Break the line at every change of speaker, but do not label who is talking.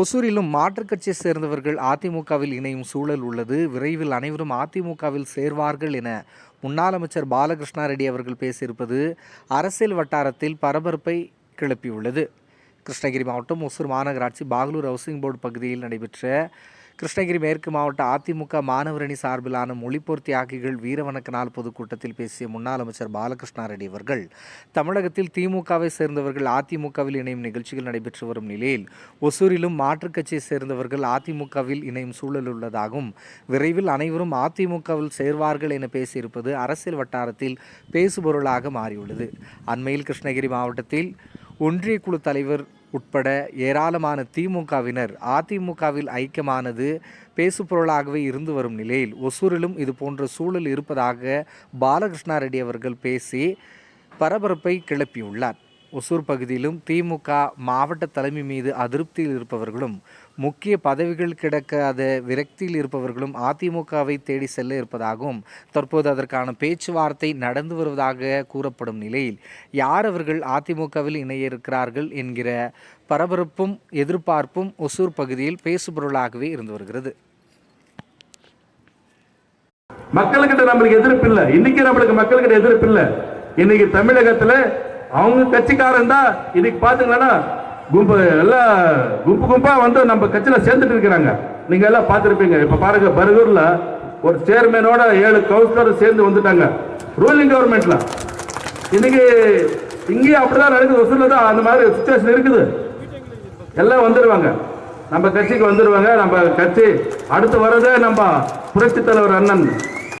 ஒசூரிலும் மாற்றுக் கட்சியை சேர்ந்தவர்கள் அதிமுகவில் இணையும் சூழல் உள்ளது. விரைவில் அனைவரும் அதிமுகவில் சேர்வார்கள் என முன்னாள் அமைச்சர் பாலகிருஷ்ணா ரெட்டி அவர்கள் பேசியிருப்பது அரசியல் வட்டாரத்தில் பரபரப்பை கிளப்பியுள்ளது. கிருஷ்ணகிரி மாவட்டம் ஒசூர் மாநகராட்சி பாகலூர் ஹவுசிங் போர்டு பகுதியில் நடைபெற்ற கிருஷ்ணகிரி மேற்கு மாவட்ட அதிமுக மாணவரணி சார்பிலான மொழிப்போர் தியாகிகள் வீரவணக்க நாள் பொதுக்கூட்டத்தில் பேசிய முன்னாள் அமைச்சர் பாலகிருஷ்ணா ரெட்டி அவர்கள் தமிழகத்தில் திமுகவை சேர்ந்தவர்கள் அதிமுகவில் இணையும் நிகழ்ச்சிகள் நடைபெற்று வரும் நிலையில் ஒசூரிலும் மாற்றுக் கட்சியை சேர்ந்தவர்கள் அதிமுகவில் இணையும் சூழல் உள்ளதாகவும் விரைவில் அனைவரும் அதிமுகவில் சேர்வார்கள் என பேசியிருப்பது அரசியல் வட்டாரத்தில் பேசுபொருளாக மாறியுள்ளது. அண்மையில் கிருஷ்ணகிரி மாவட்டத்தில் ஒன்றிய குழு தலைவர் உட்பட ஏராளமான திமுகவினர் அதிமுகவில் ஐக்கியமானது பேசுபொருளாகவே இருந்து வரும் நிலையில் ஒசூரிலும் இது போன்ற சூழல் இருப்பதாக பாலகிருஷ்ணா ரெட்டி அவர்கள் பேசி பரபரப்பை கிளப்பியுள்ளார். ஒசூர் பகுதியிலும் திமுக மாவட்ட தலைமை மீது அதிருப்தியில் இருப்பவர்களும் முக்கிய பதவிகள் கிடக்காத விரக்தியில் இருப்பவர்களும் அதிமுகவை தேடி செல்ல இருப்பதாகவும் தற்போது அதற்கான பேச்சுவார்த்தை நடந்து வருவதாக கூறப்படும் நிலையில் யார் அவர்கள் அதிமுகவில் இணைய இருக்கிறார்கள் என்கிற பரபரப்பும் எதிர்பார்ப்பும் ஒசூர் பகுதியில் பேசுபொருளாகவே இருந்து வருகிறது.
மக்கள்கிட்ட நம்மளுக்கு எதிர்ப்பு இல்ல. இன்னைக்கு நம்மளுக்கு மக்கள்கிட்ட எதிர்ப்பு இல்ல. இன்னைக்கு தமிழகத்துல அவங்க கட்சிக்காரன் தான். இன்னைக்கு பாத்தீங்கன்னா கும்பு எல்லாம் கும்பு கும்பா வந்து நம்ம கட்சியில சேர்ந்துட்டு இருக்கிறாங்க. நீங்க எல்லாம் பார்த்துருப்பீங்க. இப்ப பாருங்க பர்கூரில் ஒரு சேர்மேனோட ஏழு கவுன்சிலர் சேர்ந்து வந்துட்டாங்க. ரூலிங் கவர்மெண்ட்ல இன்னைக்கு இங்கேயும் அப்படிதான் நடக்குது ஒசூர்ல தான் அந்த மாதிரி சுச்சுவேஷன் இருக்குது. எல்லாம் வந்துடுவாங்க நம்ம கட்சிக்கு வந்துடுவாங்க நம்ம கட்சி அடுத்து வர்றதே நம்ம புரட்சி தலைவர் அண்ணன்.